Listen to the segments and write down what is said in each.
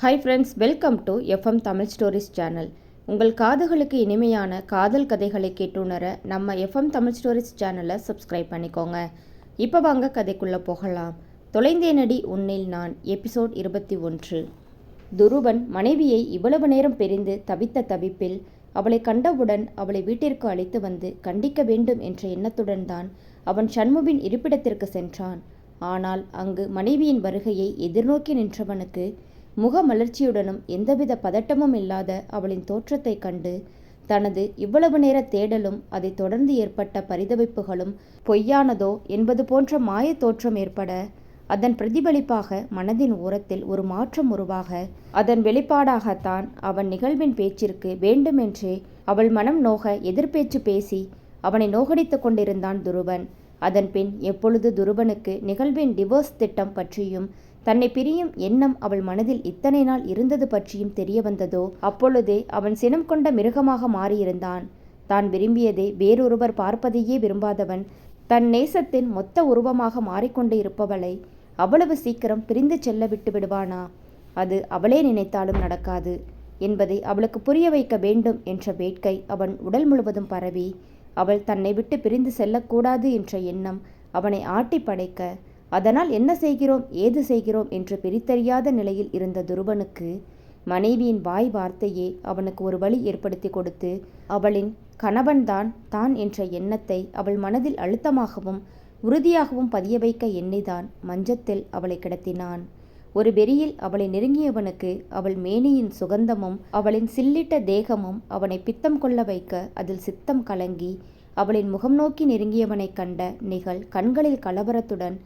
Hi friends welcome to FM Tamil stories channel உங்கள் காதுகளுக்கு இனிமையான காதல் கதைகளை கேட்டுணர நம்ம எஃப்எம் தமிழ் ஸ்டோரிஸ் சேனலை சப்ஸ்கிரைப் பண்ணிக்கோங்க. இப்போ வாங்க கதைக்குள்ளே போகலாம். தொலைந்தேனடி உன்னில் நான் எபிசோட் இருபத்தி ஒன்று. துருவன் மனைவியை இவ்வளவு நேரம் பிரிந்து தவித்த தவிப்பில் அவளை கண்டவுடன் அவளை வீட்டிற்கு அழைத்து வந்து கண்டிக்க வேண்டும் என்ற எண்ணத்துடன் தான் அவன் சண்முவின் இருப்பிடத்திற்கு சென்றான். ஆனால் அங்கு மனைவியின் வருகையை எதிர்நோக்கி நின்றவனுக்கு முகமலர்ச்சியுடனும் எந்தவித பதட்டமும் இல்லாத அவளின் தோற்றத்தைக் கண்டு தனது இவ்வளவு நேர தேடலும் அதைத் தொடர்ந்து ஏற்பட்ட பரிதவிப்புகளும் பொய்யானதோ என்பது போன்ற மாயத் தோற்றம் ஏற்பட அதன் பிரதிபலிப்பாக மனதின் ஓரத்தில் ஒரு மாற்றம் உருவாக அதன் வெளிப்பாடாகத்தான் அவன் நிகழ்வின் பேச்சிற்கு வேண்டுமென்றே அவள் மனம் நோக எதிர்பேச்சு பேசி அவனை நோகடித்து கொண்டிருந்தான் துருவன். அதன் பின் எப்பொழுது துருவனுக்கு நிகழ்வின் டிவோர்ஸ் திட்டம் பற்றியும் தன்னை பிரியும் எண்ணம் அவள் மனதில் இத்தனை நாள் இருந்தது பற்றியும் தெரிய வந்ததோ அப்பொழுதே அவன் சினம் கொண்ட மிருகமாக மாறியிருந்தான். தான் விரும்பியதை வேறொருவர் பார்ப்பதையே விரும்பாதவன் தன் நேசத்தின் மொத்த உருவமாக மாறிக்கொண்டு இருப்பவளை அவ்வளவு சீக்கிரம் பிரிந்து செல்ல விட்டு விடுவானா? அது அவளே நினைத்தாலும் நடக்காது. என்பதை அவளுக்கு புரிய வைக்க வேண்டும் என்ற வேட்கை அவன் உடல் முழுவதும் பரவி அவள் தன்னை விட்டு பிரிந்து செல்லக்கூடாது என்ற எண்ணம் அவனை ஆட்டி படைக்க அதனால் என்ன செய்கிறோம்? ஏது செய்கிறோம்? என்று பிரித்தறியாத நிலையில் இருந்த துருவனுக்கு மனைவியின் வாய் வார்த்தையே அவனுக்கு ஒரு வழி ஏற்படுத்தி கொடுத்து அவளின் கணவன்தான் தான் என்ற எண்ணத்தை அவள் மனதில் அழுத்தமாகவும் உறுதியாகவும் பதிய வைக்க எண்ணிதான் மஞ்சத்தில் அவளை கிடத்தினான். ஒரு வெறியில் அவளை நெருங்கியவனுக்கு அவள் மேனியின் சுகந்தமும் அவளின் சில்லிட்ட தேகமும் அவனை பித்தம் கொள்ள வைக்க அதில் சித்தம் கலங்கி அவளின் முகம் நோக்கி நெருங்கியவனைக் கண்ட நிகழ் கண்களில் கலவரத்துடன்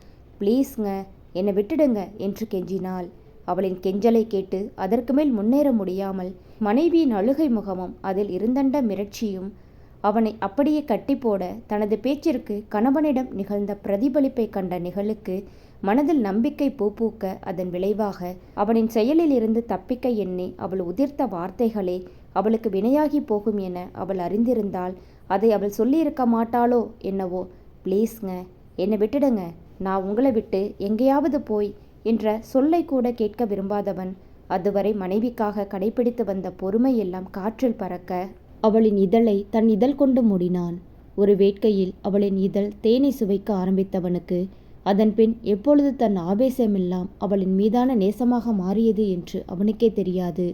ப்ளீஸ்ங்க என்னை விட்டுடுங்க என்று கெஞ்சினாள். அவளின் கெஞ்சலை கேட்டு அதற்கு மேல் முன்னேற முடியாமல் மனைவியின் அழுகை முகமும் அதில் இருந்தண்ட மிரட்சியும் அவனை அப்படியே கட்டி போட தனது பேச்சிற்கு கணவனிடம் நிகழ்ந்த பிரதிபலிப்பை கண்ட நிகழுக்கு மனதில் நம்பிக்கை பூப்பூக்க அதன் விளைவாக அவனின் செயலில் இருந்து தப்பிக்க எண்ணி அவள் உதிர்த்த வார்த்தைகளே அவளுக்கு வினையாகி போகும் என அவள் அறிந்திருந்தால் அதை அவள் சொல்லியிருக்க மாட்டாளோ என்னவோ ப்ளீஸ்ங்க என்னை விட்டுடுங்க நான் உங்களை விட்டு எங்கேயாவது போய் என்ற சொல்லை கூட கேட்க விரும்பாதவன் அதுவரை மனைவிக்காக கடைபிடித்து வந்த பொறுமை எல்லாம் காற்றில் பறக்க அவளின் இதழை தன் இதழ் கொண்டு மூடினான். ஒரு வேட்கையில் அவளின் இதழ் தேனை சுவைக்க ஆரம்பித்தவனுக்கு அதன் பின் எப்பொழுது தன் ஆவேசமெல்லாம் அவளின் மீதான நேசமாக மாறியது என்று அவனுக்கே தெரியாது.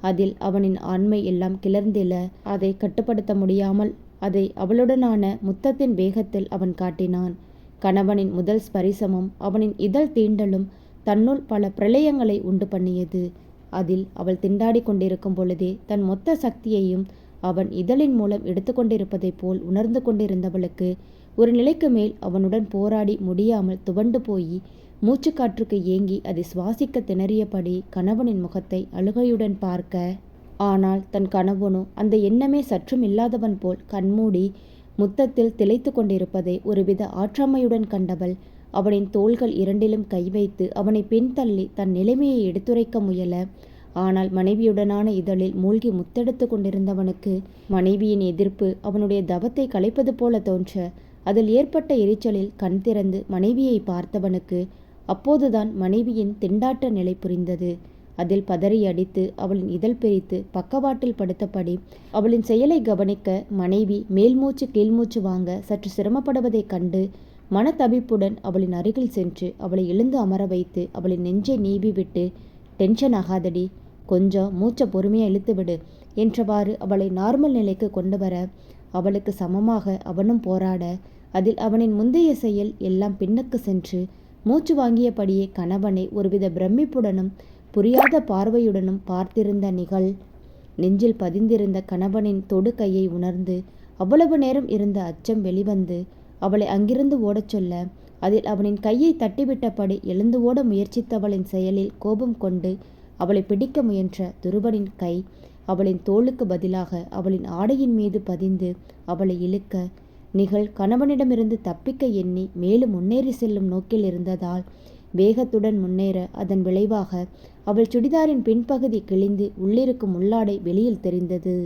அதில் அவனின் ஆண்மை எல்லாம் கிளர்ந்தில அதை கட்டுப்படுத்த முடியாமல் அதை அவளுடனான முத்தத்தின் வேகத்தில் அவன் காட்டினான். கணவனின் முதல் ஸ்பரிசமும் அவனின் இதழ் தீண்டலும் தன்னுள் பல பிரளயங்களை உண்டு பண்ணியது. அதில் அவள் திண்டாடி கொண்டிருக்கும் பொழுதே தன் மொத்த சக்தியையும் அவன் இதழின் மூலம் எடுத்துக்கொண்டிருப்பதைப் போல் உணர்ந்து கொண்டிருந்தவளுக்கு ஒரு நிலைக்கு மேல் அவனுடன் போராடி முடியாமல் துவண்டு போய் மூச்சுக்காற்றுக்கு ஏங்கி அதை சுவாசிக்க திணறியபடி கணவனின் முகத்தை அழுகையுடன் பார்க்க ஆனால் தன் கணவனோ அந்த எண்ணமே சற்றும் இல்லாதவன் போல் கண்மூடி முத்தத்தில் திளைத்து கொண்டிருப்பதை ஒருவித ஆற்றாமையுடன் கண்டவள் அவனின் தோள்கள் இரண்டிலும் கை வைத்து அவனை பின்தள்ளி தன் நிலைமையை எடுத்துரைக்க முயல. ஆனால் மனைவியுடனான இதழில் மூழ்கி முத்தெடுத்து கொண்டிருந்தவனுக்கு மனைவியின் எதிர்ப்பு அவனுடைய தவத்தை கலைப்பது போல தோன்ற. அதில் ஏற்பட்ட எரிச்சலில் கண் திறந்து மனைவியை பார்த்தவனுக்கு அப்போதுதான் மனைவியின் திண்டாட்ட நிலை புரிந்தது. அதில் பதறி அடித்து அவளின் இதழ் பிரித்து பக்கவாட்டில் படுத்தபடி அவளின் செயலை கவனிக்க மனைவி மேல்மூச்சு கீழ்மூச்சு வாங்க சற்று சிரமப்படுவதைக் கண்டு மனத்தபிப்புடன் அவளின் அருகில் சென்று அவளை எழுந்து அமர வைத்து அவளின் நெஞ்சை நீவி விட்டு டென்ஷன் ஆகாதடி கொஞ்சம் மூச்சை பொறுமையாக இழுத்துவிடு என்றவாறு அவளை நார்மல் நிலைக்கு கொண்டு வர அவளுக்கு சமமாக அவனும் போராட அதில் அவனின் முந்தைய செயல் எல்லாம் பின்னுக்கு சென்று மூச்சு வாங்கியபடியே கணவனை ஒருவித பிரமிப்புடனும் புரியாத பார்வையுடனும் பார்த்திருந்த நிகழ் நெஞ்சில் பதிந்திருந்த கணவனின் தொடு கையை உணர்ந்து அவ்வளவு நேரம் இருந்த அச்சம் வெளிவந்து அவளை அங்கிருந்து ஓடச் சொல்ல அதில் அவனின் கையை தட்டிவிட்டபடி எழுந்து ஓட முயற்சித்தவளின் செயலில் கோபம் கொண்டு அவளை பிடிக்க முயன்ற துருவனின் கை அவளின் தோளுக்கு பதிலாக அவளின் ஆடையின் மீது பதிந்து அவளை இழுக்க நிகழ் கணவனிடமிருந்து தப்பிக்க எண்ணி மேலும் முன்னேறி செல்லும் நோக்கில் இருந்ததால் வேகத்துடன் முன்னேற அதன் விளைவாக அவள் சுடிதாரின் பின்பகுதி கிழிந்து உள்ளிருக்கும் உள்ளாடை வெளியில் தெரிந்தது.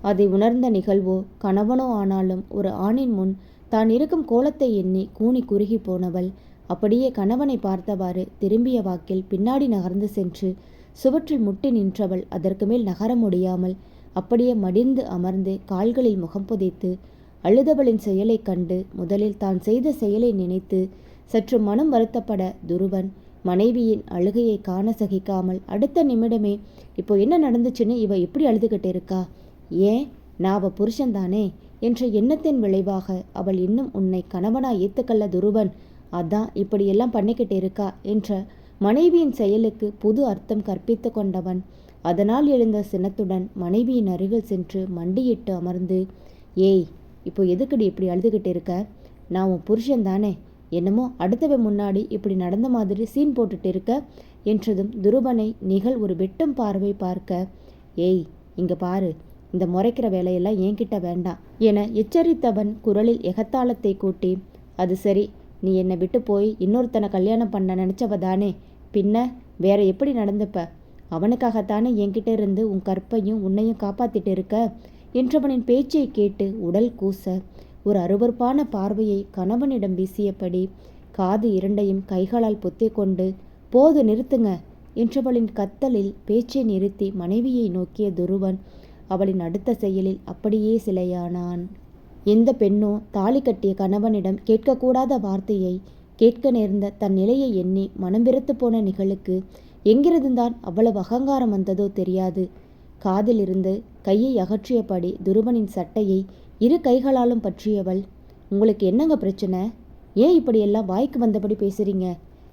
அதை உணர்ந்த நிகழ்வோ கணவனோ ஆனாலும் ஒரு ஆணின் முன் தான் இருக்கும் கோலத்தை எண்ணி கூனி குறுகி போனவள் அப்படியே கணவனை பார்த்தவாறு திரும்பிய வாக்கில் பின்னாடி நகர்ந்து சென்று சுவற்றில் முட்டி நின்றவள் அதற்கு மேல் நகர முடியாமல் அப்படியே மடிந்து அமர்ந்து கால்களில் முகம் புதைத்து அழுதவளின் செயலைக் கண்டு முதலில் தான் செய்த செயலை நினைத்து சற்று மனம் வருத்தப்பட துருவன் மனைவியின் அழுகையை காண சகிக்காமல் அடுத்த நிமிடமே இப்போ என்ன நடந்துச்சுன்னு இவ எப்படி அழுதுகிட்டு இருக்கா? ஏன்? நான் அவ புருஷன்தானே? என்ற எண்ணத்தின் விளைவாக அவள் இன்னும் உன்னை கணவனா ஏத்துக்கல்ல துருவன். அதான் இப்படியெல்லாம் பண்ணிக்கிட்டு இருக்கா? என்ற மனைவியின் செயலுக்கு புது அர்த்தம் கற்பித்து கொண்டவன். அதனால் எழுந்த சினத்துடன் மனைவியின் அருகில் சென்று மண்டியிட்டு அமர்ந்து ஏய் இப்போ எதுக்குடி இப்படி அழுதுகிட்டு இருக்க? நான் உன் புருஷன் தானே என்னமோ அடுத்தவன் முன்னாடி இப்படி நடந்த மாதிரி சீன் போட்டுட்டு இருக்க? என்றதும் துருபனை நிகழ் ஒரு வெட்டும் பார்வை பார்க்க. ஏய் இங்க பாரு இந்த முறைக்கிற வேலையெல்லாம் என்கிட்ட வேண்டாம் என எச்சரித்தவன் குரலில் எகத்தாளத்தை கூட்டி அது சரி நீ என்னை விட்டு போய் இன்னொருத்தனை கல்யாணம் பண்ண நினச்சவ தானே பின்ன வேற எப்படி நடந்துப்ப? அவனுக்காகத்தானே என்கிட்ட இருந்து உன் கற்பையும் உன்னையும் காப்பாத்திட்டு இருக்க? என்றவனின் பேச்சை கேட்டு உடல் கூச ஒரு அருவருப்பான பார்வையை கணவனிடம் வீசியபடி காது இரண்டையும் கைகளால் பொத்திக் கொண்டு போது நிறுத்துங்க என்றவளின் கத்தலில் பேச்சை நிறுத்தி மனைவியை நோக்கிய துருவன் அவளின் அடுத்த செயலில் அப்படியே சிலையானான். எந்த பெண்ணோ தாலி கட்டிய கணவனிடம் கேட்கக்கூடாத வார்த்தையை கேட்க நேர்ந்த தன் நிலையை எண்ணி மனம் விரத்து போன நிகழுக்கு எங்கிருந்துதான் அவ்வளவு அகங்காரம் வந்ததோ தெரியாது. காதிலிருந்து கையை அகற்றியபடி துருவனின் சட்டையை இரு கைகளாலும் பற்றியவள். உங்களுக்கு என்னங்க பிரச்சனை? ஏன் இப்படியெல்லாம் வாய்க்கு வந்தபடி பேசுறீங்க?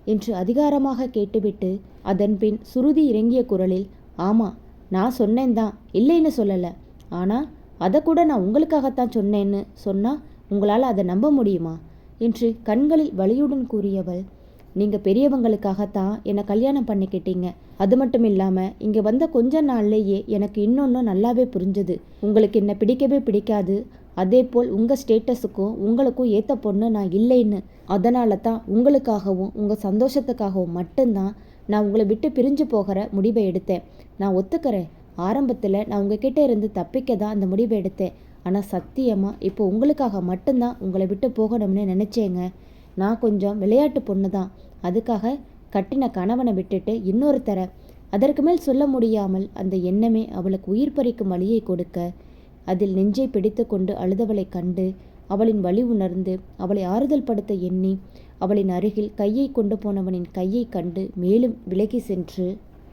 என்று அதிகாரமாக கேட்டுவிட்டு அதன்பின் சுருதி இறங்கிய குரலில் ஆமாம் நான் சொன்னேன் தான் இல்லைன்னு சொல்லலை. ஆனால் அதை கூட நான் உங்களுக்காகத்தான் சொன்னேன்னு சொன்னால் உங்களால் அதை நம்ப முடியுமா? என்று கண்களில் வலியுடன் கூறியவள் நீங்கள் பெரியவங்களுக்காகத்தான் என்னை கல்யாணம் பண்ணிக்கிட்டீங்க. அது மட்டும் இல்லாமல் இங்கே வந்த கொஞ்ச நாள்லேயே எனக்கு இன்னொன்று நல்லாவே புரிஞ்சுது. உங்களுக்கு என்ன பிடிக்கவே பிடிக்காது. அதே போல் உங்கள் ஸ்டேட்டஸுக்கும் உங்களுக்கும் ஏற்ற பொண்ணு நான் இல்லைன்னு. அதனால தான் உங்களுக்காகவும் உங்கள் சந்தோஷத்துக்காகவும் மட்டும்தான் நான் உங்களை விட்டு பிரிஞ்சு போகிற முடிவை எடுத்தேன். நான் ஒத்துக்கிறேன். ஆரம்பத்தில் நான் உங்ககிட்ட இருந்து தப்பிக்க தான் அந்த முடிவை எடுத்தேன். ஆனால் சத்தியமாக இப்போ உங்களுக்காக மட்டும்தான் உங்களை விட்டு போகணும்னு நினச்சேங்க. நான் கொஞ்சம் விளையாட்டு பொண்ணு தான் அதுக்காக கட்டின கணவனை விட்டுட்டு இன்னொருத்தர. அதற்கு மேல் சொல்ல முடியாமல் அந்த எண்ணமே அவளுக்கு உயிர் பறிக்கும் வழியை கொடுக்க அதில் நெஞ்சை பிடித்து கொண்டு அழுதவளை கண்டு அவளின் வழி உணர்ந்து அவளை ஆறுதல் படுத்த எண்ணி அவளின் அருகில் கையை கொண்டு போனவனின் கையை கண்டு மேலும் விலகி சென்று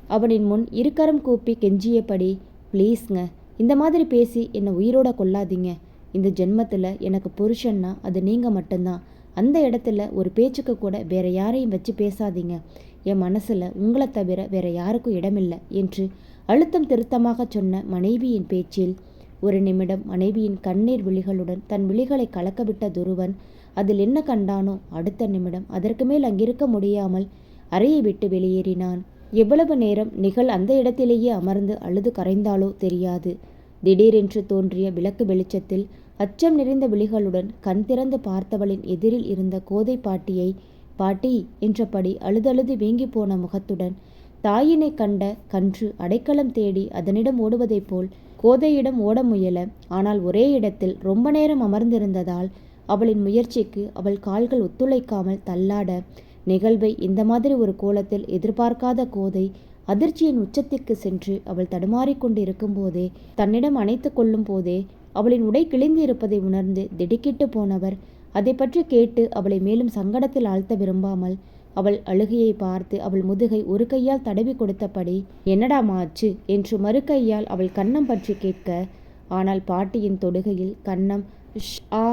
அவனின் முன் இருக்கரம் கூப்பி கெஞ்சியபடி ப்ளீஸ்ங்க இந்த மாதிரி பேசி என்னை உயிரோட கொள்ளாதீங்க. இந்த ஜென்மத்தில் எனக்கு புருஷன்னா அது நீங்கள் மட்டும்தான். அந்த இடத்துல ஒரு பேச்சுக்கு கூட வேற யாரையும் வச்சு பேசாதீங்க. என் மனசில் உங்களை தவிர வேற யாருக்கும் இடமில்லை என்று அழுத்தம் திருத்தமாக சொன்ன மனைவியின் பேச்சில் ஒரு நிமிடம் மனைவியின் கண்ணீர் விழிகளுடன் தன் விழிகளை கலக்கவிட்ட துருவன் அதில் என்ன கண்டானோ அடுத்த நிமிடம் அதற்கு மேல் அங்கிருக்க முடியாமல் அறையை விட்டு வெளியேறினான். எவ்வளவு நேரம் நிகழ் அந்த இடத்திலேயே அமர்ந்து அழுது கரைந்தாலோ தெரியாது. திடீரென்று தோன்றிய விளக்கு வெளிச்சத்தில் அச்சம் நிறைந்த விழிகளுடன் கண் திறந்து பார்த்தவளின் எதிரில் இருந்த கோதை பாட்டியை பாட்டி என்றபடி அழுதழுது வீங்கி போன முகத்துடன் தாயினை கண்ட கன்று அடைக்கலம் தேடி அதனிடம் ஓடுவதைப் போல் கோதையிடம் ஓட முயல. ஆனால் ஒரே இடத்தில் ரொம்ப நேரம் அமர்ந்திருந்ததால் அவளின் முயற்சிக்கு அவள் கால்கள் ஒத்துழைக்காமல் தள்ளாட நிகழ்வை இந்த மாதிரி ஒரு கோலத்தில் எதிர்பார்க்காத கோதை அதிர்ச்சியின் உச்சத்திற்கு சென்று அவள் தடுமாறிக்கொண்டு இருக்கும்போதே தன்னிடம் அணைத்து கொள்ளும் போதே அவளின் உடை கிழிந்து இருப்பதை உணர்ந்து திடுக்கிட்டு போனவர் அதை பற்றி கேட்டு அவளை மேலும் சங்கடத்தில் ஆழ்த்த விரும்பாமல் அவள் அழுகையை பார்த்து அவள் முதுகை ஒரு கையால் தடவி கொடுத்தபடி என்னடாமா ஆச்சு என்று மறு கையால் அவள் கன்னம் பற்றி கேட்க ஆனால் பாட்டியின் தொடுகையில் கன்னம் ஷ் ஆ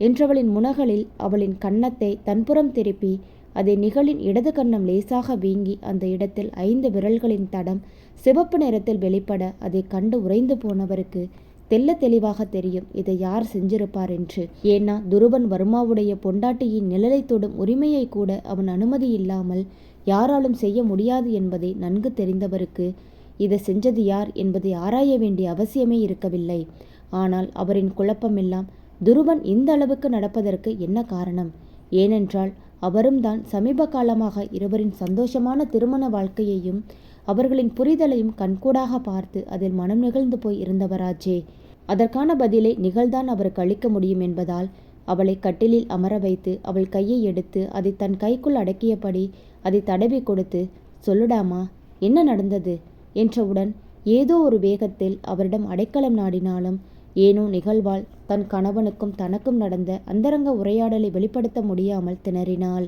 என்றவளின் முனகளில் அவளின் கன்னத்தை தன்புறம் திருப்பி அதை நிகழின் இடது கன்னம் லேசாக வீங்கி அந்த இடத்தில் ஐந்து விரல்களின் தடம் சிவப்பு நிறத்தில் வெளிப்பட அதை கண்டு உறைந்து போனவருக்கு தெல்ல தெளிவாக தெரியும் இதை யார் செஞ்சிருப்பார் என்று. ஏன்னா துருவன் வர்மாவுடைய பொண்டாட்டியின் நிழலை தொடும் உரிமையை கூட அவன் அனுமதி இல்லாமல் யாராலும் செய்ய முடியாது என்பதை நன்கு தெரிந்தவருக்கு இதை செஞ்சது யார் என்பதை ஆராய வேண்டிய அவசியமே இருக்கவில்லை. ஆனால் அவரின் குழப்பமெல்லாம் துருவன் இந்த அளவுக்கு நடப்பதற்கு என்ன காரணம்? ஏனென்றால் அவரும் தான் சமீப காலமாக இருவரின் சந்தோஷமான திருமண வாழ்க்கையையும் அவர்களின் புரிதலையும் கண்கூடாக பார்த்து அதில் மனம் நிகழ்ந்து போய் இருந்தவராச்சே. அதற்கான பதிலை நிகழ்தான் அவருக்கு அளிக்க முடியும் என்பதால் அவளை கட்டிலில் அமர வைத்து அவள் கையை எடுத்து அதை தன் கைக்குள் அடக்கியபடி அதை தடவி கொடுத்து சொல்லுடாமா என்ன நடந்தது? என்றவுடன் ஏதோ ஒரு வேகத்தில் அவரிடம் அடைக்கலம் நாடினாலும் ஏனோ நிகழ்வால் தன் கணவனுக்கும் தனக்கும் நடந்த அந்தரங்க உரையாடலை வெளிப்படுத்த முடியாமல் திணறினாள்.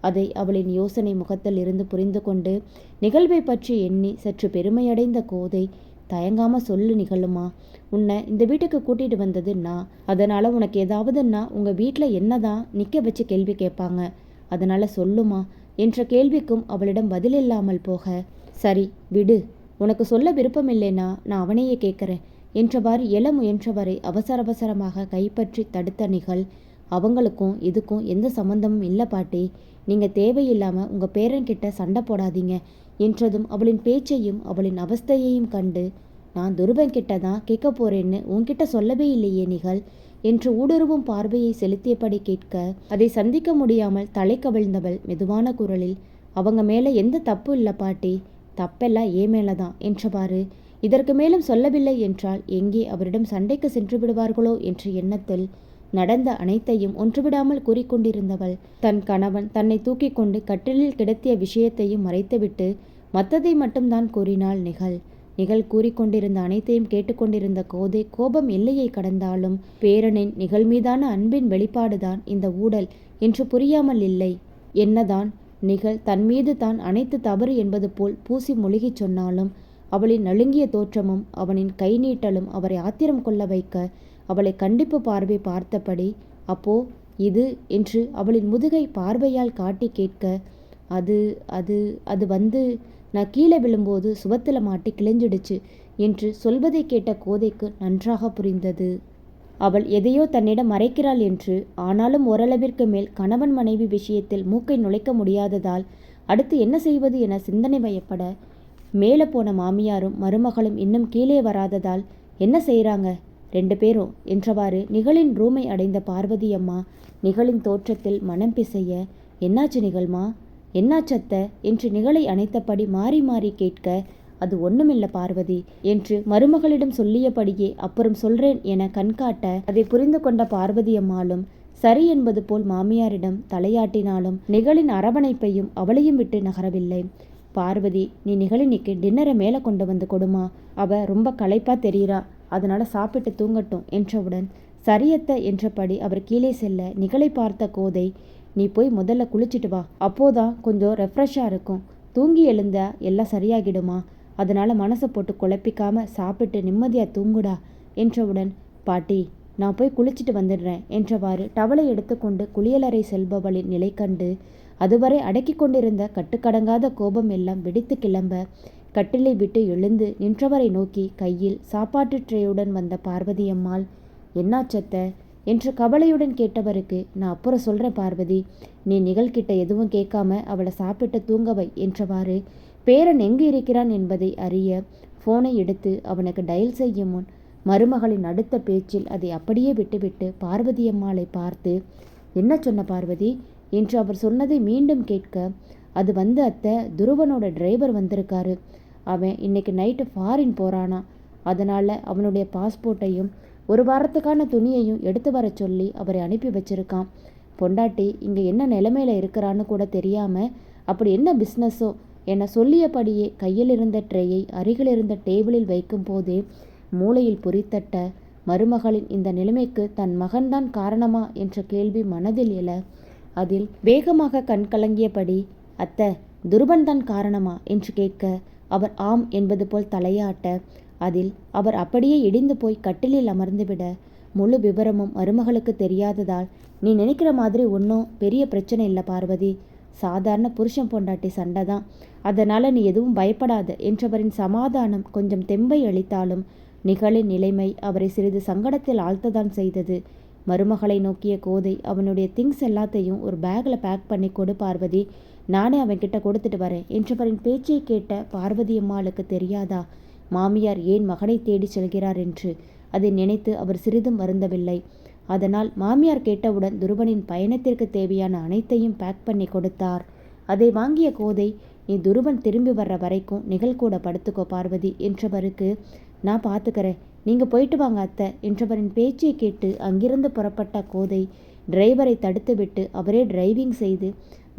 அதை அவளின் யோசனை முகத்தில் இருந்து புரிந்து கொண்டு நிகழ்வை பற்றி எண்ணி சற்று பெருமையடைந்த கோதை தயங்காம சொல்லு நிகழுமா? உன்னை இந்த வீட்டுக்கு கூட்டிட்டு வந்தது நான் அதனால உனக்கு ஏதாவதுன்னா உங்க வீட்டில் என்னதான் நிக்க வச்சு கேள்வி கேட்பாங்க. அதனால சொல்லுமா? என்ற கேள்விக்கும் அவளிடம் பதில் இல்லாமல் போக சரி விடு. உனக்கு சொல்ல விருப்பம் இல்லைன்னா நான் அவனையே கேட்குறேன். என்றவாறு எழ முயன்றவரை அவசர அவசரமாக கைப்பற்றி தடுத்த நிகழ். அவங்களுக்கும் இதுக்கும் எந்த சம்பந்தமும் இல்லை பாட்டி. நீங்கள் தேவையில்லாமல் உங்கள் பேரன்கிட்ட சண்டை போடாதீங்க என்றதும் அவளின் பேச்சையும் அவளின் அவஸ்தையையும் கண்டு நான் துருபன்கிட்ட தான் கேட்க போறேன்னு உன்கிட்ட சொல்லவே இல்லையே நிகழ் என்று ஊடுருவும் பார்வையை செலுத்தியபடி கேட்க அதை சந்திக்க முடியாமல் தலை கவிழ்ந்தவள் மெதுவான குரலில் அவங்க மேலே எந்த தப்பு இல்லை பாட்டி. தப்பெல்லாம் ஏ மேலே தான் என்றவாறு இதற்கு மேலும் சொல்லவில்லை என்றால் எங்கே அவரிடம் சண்டைக்கு சென்று விடுவார்களோ என்ற எண்ணத்தில் நடந்த அனைத்தையும் ஒன்றுவிடாமல் கூறிக்கொண்டிருந்தவள். தன் கணவன் தன்னை தூக்கி கொண்டு கட்டிலில் கிடத்திய விஷயத்தையும் மறைத்துவிட்டு மற்றதை மட்டும்தான் கூறினாள் நிகழ். நிகழ் கூறிக்கொண்டிருந்த அனைத்தையும் கேட்டுக்கொண்டிருந்த கோதை கோபம் எல்லையை கடந்தாலும் பேரனின் நிகழ் மீதான அன்பின் வெளிப்பாடுதான் இந்த ஊடல் என்று புரியாமல் இல்லை. என்னதான்? நிகழ் தன் மீது தான் அனைத்து தவறு என்பது போல் பூசி மொழிகிச் சொன்னாலும் அவளின் நழுங்கிய தோற்றமும் அவனின் கை நீட்டலும் அவரை ஆத்திரம் கொள்ள வைக்க அவளை கண்டிப்பு பார்வை பார்த்தபடி அப்போ இது? என்று அவளின் முதுகை பார்வையால் காட்டி கேட்க அது அது அது வந்து நான் கீழே விழும்போது சுவத்தில் மாட்டி கிழிஞ்சிடுச்சு என்று சொல்வதை கேட்ட கோதைக்கு நன்றாக புரிந்தது. அவள் எதையோ தன்னிடம் மறைக்கிறாள் என்று ஆனாலும் ஓரளவிற்கு மேல் கணவன் மனைவி விஷயத்தில் மூக்கை நுழைக்க முடியாததால் அடுத்து என்ன செய்வது என சிந்தனை வயப்பட மேலே போன மாமியாரும் மருமகளும் இன்னும் கீழே வராததால் என்ன செய்கிறாங்க? ரெண்டு பேரும் என்றவாறு நிகழின் ரூமை அடைந்த பார்வதி அம்மா நிகழின் தோற்றத்தில் மனம் பிசைய என்னாச்சு நிகழ்மா? என்னாச்சத்த என்று நிகழை அணைத்தபடி மாறி மாறி கேட்க அது ஒண்ணுமில்ல பார்வதி என்று மருமகளிடம் சொல்லியபடியே அப்புறம் சொல்றேன் என கண்காட்ட அதை புரிந்து கொண்ட பார்வதி அம்மாளும் சரி என்பது போல் மாமியாரிடம் தலையாட்டினாலும் நிகழின் அரவணைப்பையும் அவளையும் விட்டு நகரவில்லை. பார்வதி நீ நிகழினிக்கு டின்னரை மேலே கொண்டு வந்து கொடுமா. அவ ரொம்ப களைப்பாக தெரிகிறா அதனால் சாப்பிட்டு தூங்கட்டும் என்றவுடன் சரியத்த என்றபடி அவர் கீழே செல்ல நிகழை பார்த்த கோதை நீ போய் முதல்ல குளிச்சுட்டு வா. அப்போதான் கொஞ்சம் ரெஃப்ரெஷ்ஷாக இருக்கும். தூங்கி எழுந்த எல்லாம் சரியாகிடுமா. அதனால் மனசை போட்டு குழப்பிக்காம சாப்பிட்டு நிம்மதியாக தூங்குடா என்றவுடன் பாட்டி நான் போய் குளிச்சுட்டு வந்துடுறேன் என்றவாறு டவலை எடுத்துக்கொண்டு குளியலறை செல்பவளின் நிலை கண்டு அதுவரை அடக்கி கொண்டிருந்த கட்டுக்கடங்காத கோபம் எல்லாம் வெடித்து கிளம்ப கட்டிலை விட்டு எழுந்து நின்றவரை நோக்கி கையில் சாப்பாட்டு ட்ரேயுடன் வந்த பார்வதி அம்மாள் என்னாச்சத்த என்று கவலையுடன் கேட்டவருக்கு நான் அப்புறம் சொல்கிறேன் பார்வதி நீ நிகழ்கிட்ட எதுவும் கேட்காம அவளை சாப்பிட்டு தூங்கவை என்றவாறு பேரன் எங்கு இருக்கிறான் என்பதை அறிய ஃபோனை எடுத்து அவனுக்கு டயல் செய்யும் முன் மருமகளின் அடுத்த பேச்சில் அதை அப்படியே விட்டுவிட்டு பார்வதி அம்மாளை பார்த்து என்ன சொன்ன பார்வதி? என்று அவர் சொன்னதை மீண்டும் கேட்க அது வந்து அத்தை துருவனோட டிரைவர் வந்திருக்காரு. அவன் இன்னைக்கு நைட்டு ஃபாரின் போகிறானா அதனால் அவனுடைய பாஸ்போர்ட்டையும் ஒரு வாரத்துக்கான துணியையும் எடுத்து வர சொல்லி அவரை அனுப்பி வச்சிருக்கான். பொண்டாட்டி இங்கே என்ன நிலைமையில இருக்கிறான்னு கூட தெரியாமல் அப்படி என்ன பிஸ்னஸோ என சொல்லியபடியே கையில் இருந்த ட்ரேயை அருகில் இருந்த டேபிளில் வைக்கும் போதே மூளையில் பொறித்தட்ட மருமகளின் இந்த நிலைமைக்கு தன் மகன்தான் காரணமா? என்ற கேள்வி மனதில் எழ அதில் வேகமாக கண் கலங்கியபடி அத்தை துருபன் தான் காரணமா? என்று கேட்க அவர் ஆம் என்பது போல் தலையாட்ட அதில் அவர் அப்படியே இடிந்து போய் கட்டிலில் அமர்ந்துவிட முழு விவரமும் மருமகளுக்கு தெரியாததால் நீ நினைக்கிற மாதிரி ஒன்றும் பெரிய பிரச்சனை இல்லை பார்வதி. சாதாரண புருஷன் பொண்டாட்டி சண்டை தான். அதனால் நீ எதுவும் பயப்படாத என்றவரின் சமாதானம் கொஞ்சம் தெம்பை அளித்தாலும் நிகழின் நிலைமை அவரை சிறிது சங்கடத்தில் ஆழ்த்ததான் செய்தது. மருமகளை நோக்கிய கோதை அவனுடைய திங்ஸ் எல்லாத்தையும் ஒரு பேக்கில் பேக் பண்ணி கொடு பார்வதி. நானே அவன்கிட்ட கொடுத்துட்டு வரேன் என்றவரின் பேச்சை கேட்ட பார்வதி அம்மாளுக்கு தெரியாதா? மாமியார் ஏன் மகனை தேடி செல்கிறார் என்று? அதை நினைத்து அவர் சிறிதும் வருந்தவில்லை. அதனால் மாமியார் கேட்டவுடன் துருவனின் பயணத்திற்கு தேவையான அனைத்தையும் பேக் பண்ணி கொடுத்தார். அதை வாங்கிய கோதை நீ துருவன் திரும்பி வர்ற வரைக்கும் நிகழ்கூட படுத்துக்கோ பார்வதி என்றவருக்கு நான் பார்த்துக்கிறேன். நீங்கள் போயிட்டு வாங்க அத்தை என்றவரின் பேச்சை கேட்டு அங்கிருந்து புறப்பட்ட கோதை டிரைவரை தடுத்துவிட்டு அவரே டிரைவிங் செய்து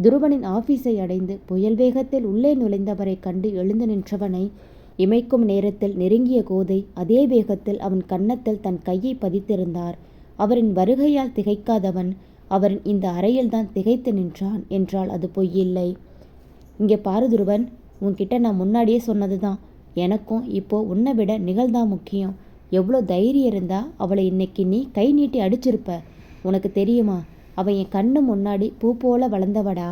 துருவனின் ஆபீஸை அடைந்து புயல் வேகத்தில் உள்ளே நுழைந்தவரை கண்டு எழுந்து நின்றவனை இமைக்கும் நேரத்தில் நெருங்கிய கோதை அதே வேகத்தில் அவன் கன்னத்தில் தன் கையை பதித்திருந்தார். அவரின் வருகையால் திகைக்காதவன் அவரின் இந்த அறையில்தான் திகைத்து நின்றான் என்றால் அது பொய்யில்லை இங்கே பாரு துருவன் உன்கிட்ட நான் முன்னாடியே சொன்னது தான் எனக்கும் இப்போ உன்னை விட நிகழ்தான் முக்கியம். எவ்வளோ தைரியம் இருந்தா அவளை இன்னைக்கு நீ கை நீட்டி அடிச்சிருப்ப. உனக்கு தெரியுமா அவள் என் கண்ணு முன்னாடி பூ போல வளர்ந்தவடா.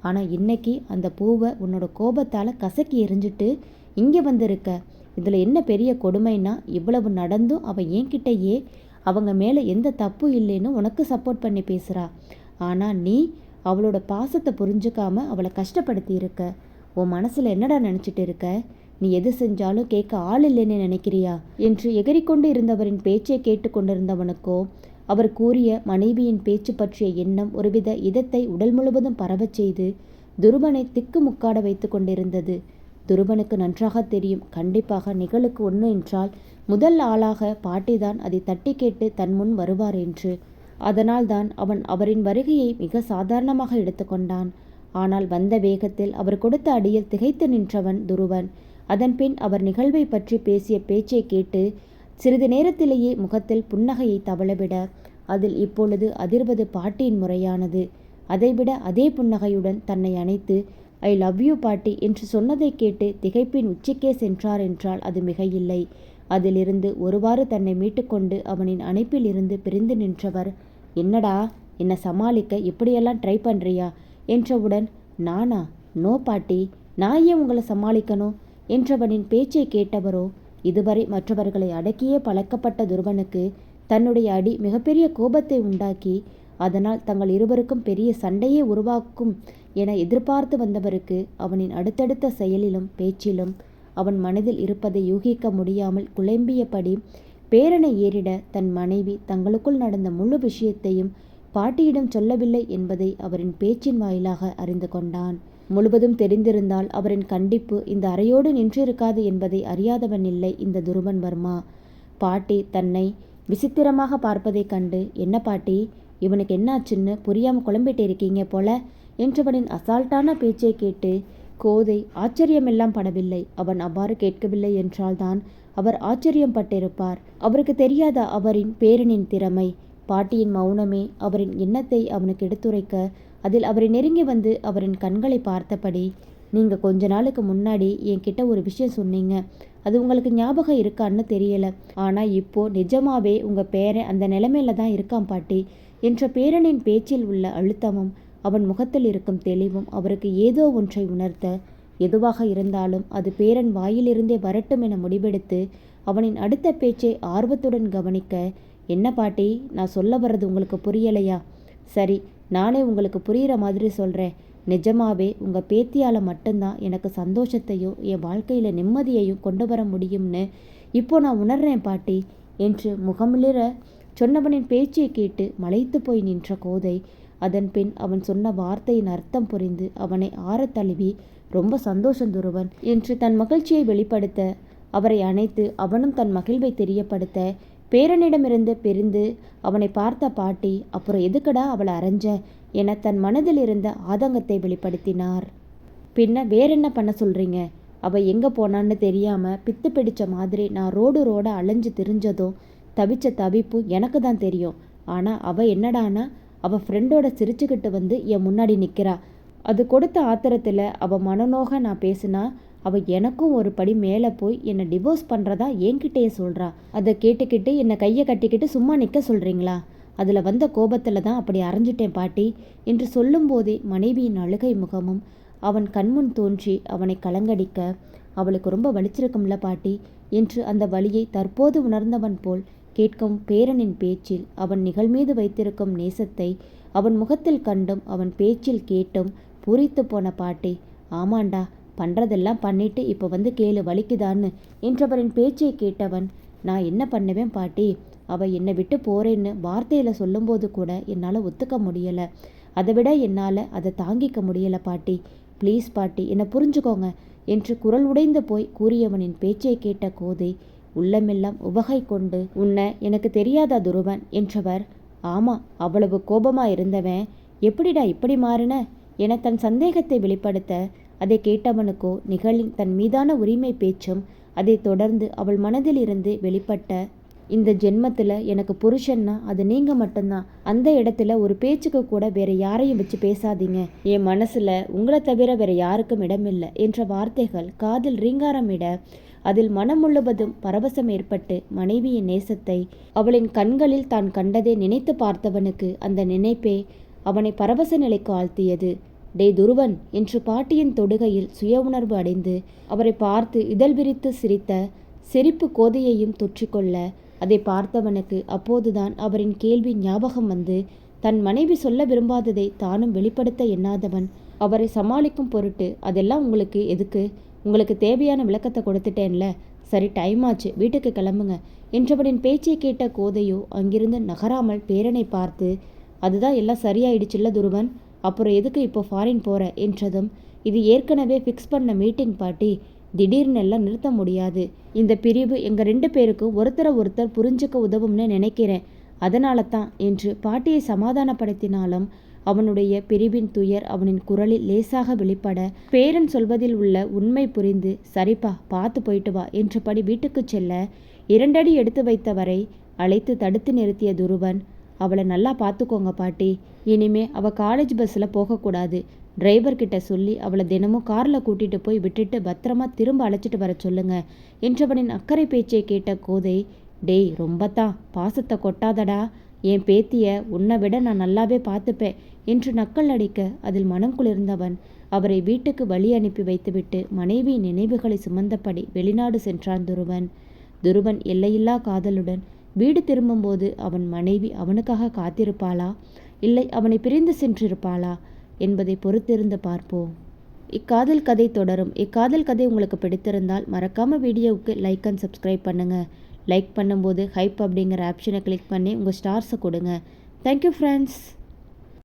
ஆனால் இன்னைக்கு அந்த பூவை உன்னோட கோபத்தால் கசக்கி எரிஞ்சிட்டு இங்கே வந்திருக்க. இதில் என்ன பெரிய கொடுமைன்னா இவ்வளவு நடந்தும் அவள் என்கிட்டயே அவங்க மேலே எந்த தப்பு இல்லைன்னு உனக்கு சப்போர்ட் பண்ணி பேசுகிறா ஆனால் நீ அவளோட பாசத்தை புரிஞ்சுக்காம அவளை கஷ்டப்படுத்தி இருக்க உன் மனசில் என்னடா நினச்சிட்டு இருக்க? நீ எது செஞ்சாலும் கேட்க ஆள் இல்லைன்னு நினைக்கிறியா? என்று எகறிக்கொண்டு இருந்தவரின் பேச்சை கேட்டுக்கொண்டிருந்தவனுக்கோ அவர் கூறிய மனைவியின் பேச்சு பற்றிய எண்ணம் ஒருவித இதத்தை உடல் முழுவதும் பரவச் செய்து துருவனை திக்கு முக்காட வைத்து கொண்டிருந்தது. துருவனுக்கு நன்றாக தெரியும் கண்டிப்பாக நிகழுக்கு ஒன்று என்றால் முதல் ஆளாக பாட்டிதான் அதை தட்டி கேட்டு தன் முன் வருவார் என்று. அதனால்தான் அவன் அவரின் வருகையை மிக சாதாரணமாக எடுத்துக்கொண்டான் ஆனால் வந்த வேகத்தில் அவர் கொடுத்த அடியில் திகைத்து நின்றவன் துருவன் அதன்பின் அவர் நிகழ்வை பற்றி பேசிய பேச்சை கேட்டு சிறிது நேரத்திலேயே முகத்தில் புன்னகையை தவளவிட அதில் இப்பொழுது அதிர்வது பாட்டியின் முறையானது. அதைவிட அதே புன்னகையுடன் தன்னை அணைத்து ஐ லவ் யூ பாட்டி என்று சொன்னதை கேட்டு திகைப்பின் உச்சிக்கே சென்றார் என்றால் அது மிகையில்லை. அதிலிருந்து ஒருவாறு தன்னை மீட்டுக்கொண்டு அவனின் அணைப்பில் இருந்து பிரிந்து நின்றவர் என்னடா என்னை சமாளிக்க இப்படியெல்லாம் ட்ரை பண்ணுறியா என்றவுடன் நானா? நோ பாட்டி. நான் ஏன் உங்களை சமாளிக்கணும்? என்றவனின் பேச்சை கேட்டவரோ இதுவரை மற்றவர்களை அடக்கியே பழக்கப்பட்ட துருவனுக்கு தன்னுடைய அடி மிகப்பெரிய கோபத்தை உண்டாக்கி அதனால் தங்கள் இருவருக்கும் பெரிய சண்டையே உருவாக்கும் என எதிர்பார்த்து வந்தவருக்கு அவனின் அடுத்தடுத்த செயலிலும் பேச்சிலும் அவன் மனதில் இருப்பதை யூகிக்க முடியாமல் குழம்பியபடி பேரனை ஏறிட தன் மனைவி தங்களுக்குள் நடந்த முழு விஷயத்தையும் பாட்டியிடம் சொல்லவில்லை என்பதை அவரின் பேச்சின் வாயிலாக அறிந்து கொண்டான். முழுவதும் தெரிந்திருந்தால் அவரின் கண்டிப்பு இந்த அறையோடு நின்றிருக்காது என்பதை அறியாதவன் இல்லை இந்த துருவன் வர்மா. பாட்டி தன்னை விசித்திரமாக பார்ப்பதைக் கண்டு என்ன பாட்டி இவனுக்கு என்னாச்சுன்னு புரியாமல் குழம்பிட்டு இருக்கீங்க போல? என்றவனின் அசால்ட்டான பேச்சை கேட்டு கோதை ஆச்சரியமெல்லாம் படவில்லை. அவன் அவ்வாறு கேட்கவில்லை என்றால்தான் அவர் ஆச்சரியம் பட்டிருப்பார் அவருக்கு தெரியாத அவரின் பேரனின் திறமை. பாட்டியின் மௌனமே அவரின் எண்ணத்தை அவனுக்கு எடுத்துரைக்க அதில் அவரை நெருங்கி வந்து அவரின் கண்களை பார்த்தபடி நீங்கள் கொஞ்ச நாளுக்கு முன்னாடி என்கிட்ட ஒரு விஷயம் சொன்னீங்க. அது உங்களுக்கு ஞாபகம் இருக்கான்னு தெரியல. ஆனால் இப்போ நிஜமாவே உங்கள் பேரன் அந்த நிலைமையில தான் இருக்கான் பாட்டி என்ற பேரனின் பேச்சில் உள்ள அழுத்தமும் அவன் முகத்தில் இருக்கும் தெளிவும் அவருக்கு ஏதோ ஒன்றை உணர்த்த எதுவாக இருந்தாலும் அது பேரன் வாயிலிருந்தே வரட்டும் என முடிவெடுத்து அவனின் அடுத்த பேச்சை ஆர்வத்துடன் கவனிக்க என்ன பாட்டி நான் சொல்ல வர்றது உங்களுக்கு புரியலையா? சரி நானே உங்களுக்கு புரிகிற மாதிரி சொல்கிறேன் நிஜமாவே உங்கள் பேத்தியால் மட்டும்தான் எனக்கு சந்தோஷத்தையும் என் வாழ்க்கையில் நிம்மதியையும் கொண்டு வர முடியும்னு இப்போ நான் உணர்றேன் பாட்டி என்று முகமிளிர சொன்னவனின் பேச்சை கேட்டு மலைத்து போய் நின்ற கோதை அதன் பின் அவன் சொன்ன வார்த்தையின் அர்த்தம் புரிந்து அவனை ஆற தழுவி ரொம்ப சந்தோஷந்துருவன் என்று தன் மகிழ்ச்சியை வெளிப்படுத்த அவரை அணைத்து அவனும் தன் மகிழ்வை தெரியப்படுத்த பேரனிடமிருந்து பிரிந்து அவனை பார்த்த பாட்டி அப்புறம் எதுக்கடா அவளை அரைஞ்ச? என தன் மனதில் இருந்த ஆதங்கத்தை வெளிப்படுத்தினார். பின்ன வேறென்ன பண்ண சொல்கிறீங்க அவள் எங்கே போனான்னு தெரியாமல் பித்து பிடிச்ச மாதிரி நான் ரோடு ரோட அலைஞ்சு திரிஞ்சதும் தவிச்ச தவிப்பு எனக்கு தான் தெரியும். ஆனால் அவள் என்னடானா அவள் ஃப்ரெண்டோட சிரிச்சுக்கிட்டு வந்து என் முன்னாடி நிற்கிறா அது கொடுத்த ஆத்திரத்தில் அவள் மனநோக நான் பேசினா அவள் எனக்கும் ஒரு படி மேலே போய் என்னை டிவோர்ஸ் பண்ணுறதா என்கிட்டயே சொல்கிறா அதை கேட்டுக்கிட்டு என்னை கையை கட்டிக்கிட்டு சும்மா நிற்க சொல்கிறீங்களா அதில் வந்த கோபத்தில் தான் அப்படி அரைஞ்சிட்டேன் பாட்டி என்று சொல்லும்போதே மனைவியின் அழுகை முகமும் அவன் கண்முன் தோன்றி அவனை கலங்கடிக்க அவளுக்கு ரொம்ப வலிச்சிருக்கும்ல பாட்டி என்று அந்த வழியை தற்போது உணர்ந்தவன் போல் கேட்கும் பேரனின் பேச்சில் அவன் நிகழ்மீது வைத்திருக்கும் நேசத்தை அவன் முகத்தில் கண்டும் அவன் பேச்சில் கேட்டும் பூரித்து போன பாட்டி ஆமாண்டா பண்ணுறதெல்லாம் பண்ணிட்டு இப்போ வந்து கேளு வலிக்குதான்னு என்றவரின் பேச்சை கேட்டவன் நான் என்ன பண்ணுவேன் பாட்டி? அவள் என்னை விட்டு போறேன்னு வார்த்தையில் சொல்லும்போது கூட என்னால் ஒத்துக்க முடியலை. அதை விட என்னால் அதை தாங்கிக்க முடியலை பாட்டி. ப்ளீஸ் பாட்டி என்னை புரிஞ்சுக்கோங்க. என்று குரல் உடைந்து போய் கூறியவனின் பேச்சை கேட்ட கோதை உள்ளமெல்லாம் உவகை கொண்டு உன்னை எனக்கு தெரியாதா துருவன்? என்றவர் ஆமாம் அவ்வளவு கோபமாக இருந்தவன். எப்படிடா இப்படி மாறின? என தன் சந்தேகத்தை வெளிப்படுத்த அதை கேட்டவனுக்கோ நிகழின் தன் மீதான உரிமை பேச்சும் அதை தொடர்ந்து அவள் மனதில் இருந்து வெளிப்பட்ட இந்த ஜென்மத்தில் எனக்கு புருஷன்னா அது நீங்கள் மட்டும்தான். அந்த இடத்துல ஒரு பேச்சுக்கு கூட வேற யாரையும் வச்சு பேசாதீங்க. என் மனசில் உங்களை தவிர வேற யாருக்கும் இடமில்லை என்ற வார்த்தைகள் காதில் ரீங்காரமிட அதில் மனம் முழுவதும் பரவசம் ஏற்பட்டு மனைவியின் நேசத்தை அவளின் கண்களில் தான் கண்டதை நினைத்து பார்த்தவனுக்கு அந்த நினைப்பே அவனை பரவச நிலைக்கு ஆழ்த்தியது. டே துருவன் என்று பாட்டியின் தொடுகையில் சுய உணர்வு அடைந்து அவரை பார்த்து இதழ் விரித்து சிரித்த சிரிப்பு கோதையையும் தொற்றிக்கொள்ள அதை பார்த்தவனுக்கு அப்போதுதான் அவரின் கேள்வி ஞாபகம் வந்து தன் மனைவி சொல்ல விரும்பாததை தானும் வெளிப்படுத்த எண்ணாதவன். அவரை சமாளிக்கும் பொருட்டு அதெல்லாம் உங்களுக்கு எதுக்கு? உங்களுக்கு தேவையான விளக்கத்தை கொடுத்துட்டேன்ல. சரி டைம் ஆச்சு. வீட்டுக்கு கிளம்புங்க என்றவனின் பேச்சை கேட்ட கோதையோ அங்கிருந்து நகராமல் பேரனை பார்த்து அதுதான் எல்லாம் சரியாயிடுச்சுல்ல துருவன்? அப்புறம் எதுக்கு இப்போ ஃபாரின் போகிற என்றதும் இது ஏற்கனவே ஃபிக்ஸ் பண்ண மீட்டிங் பாட்டி திடீர்னு எல்லாம் நிறுத்த முடியாது. இந்த பிரிவு எங்கள் ரெண்டு பேருக்கும் ஒருத்தரை ஒருத்தர் புரிஞ்சுக்க உதவும்னு நினைக்கிறேன். அதனால தான் என்று பாட்டியை சமாதானப்படுத்தினாலும் அவனுடைய பிரிவின் துயர் அவனின் குரலில் லேசாக வெளிப்பட பேரன் சொல்வதில் உள்ள உண்மை புரிந்து சரிப்பா பார்த்து போயிட்டு வா என்றபடி வீட்டுக்கு செல்ல இரண்டடி எடுத்து வைத்தவரை அழைத்து தடுத்து நிறுத்திய துருவன் அவளை நல்லா பார்த்துக்கோங்க பாட்டி இனிமே அவ காலேஜ் பஸ்ஸில் போகக்கூடாது. டிரைவர் கிட்ட சொல்லி அவளை தினமும் காரில் கூட்டிட்டு போய் விட்டுட்டு பத்திரமா திரும்ப அழைச்சிட்டு வர சொல்லுங்க என்றவனின் அக்கறை பேச்சை கேட்ட கோதை டேய் ரொம்பத்தான் பாசத்தை கொட்டாதடா. என் பேத்திய உன்னை விட நான் நல்லாவே பார்த்துப்பேன் என்று நக்கல் அடிக்க அதில் மனம் குளிர்ந்தவன் அவரை வீட்டுக்கு வழி அனுப்பி வைத்துவிட்டு மனைவி நினைவுகளை சுமந்தபடி வெளிநாடு சென்றான் துருவன். துருவன் எல்லையில்லா காதலுடன் வீடு திரும்பும்போது அவன் மனைவி அவனுக்காக காத்திருப்பாளா? இல்லை அவனை பிரிந்து சென்றிருப்பாளா? என்பதை பொறுத்திருந்து பார்ப்போம். இக்காதல் கதை தொடரும். இக்காதல் கதை உங்களுக்கு பிடித்திருந்தால் மறக்காமல் வீடியோவுக்கு லைக் அண்ட் சப்ஸ்கிரைப் பண்ணுங்கள் லைக் பண்ணும்போது ஹைப் அப்படிங்கிற ஆப்ஷனை கிளிக் பண்ணி உங்கள் ஸ்டார்ஸை கொடுங்க. Thank you friends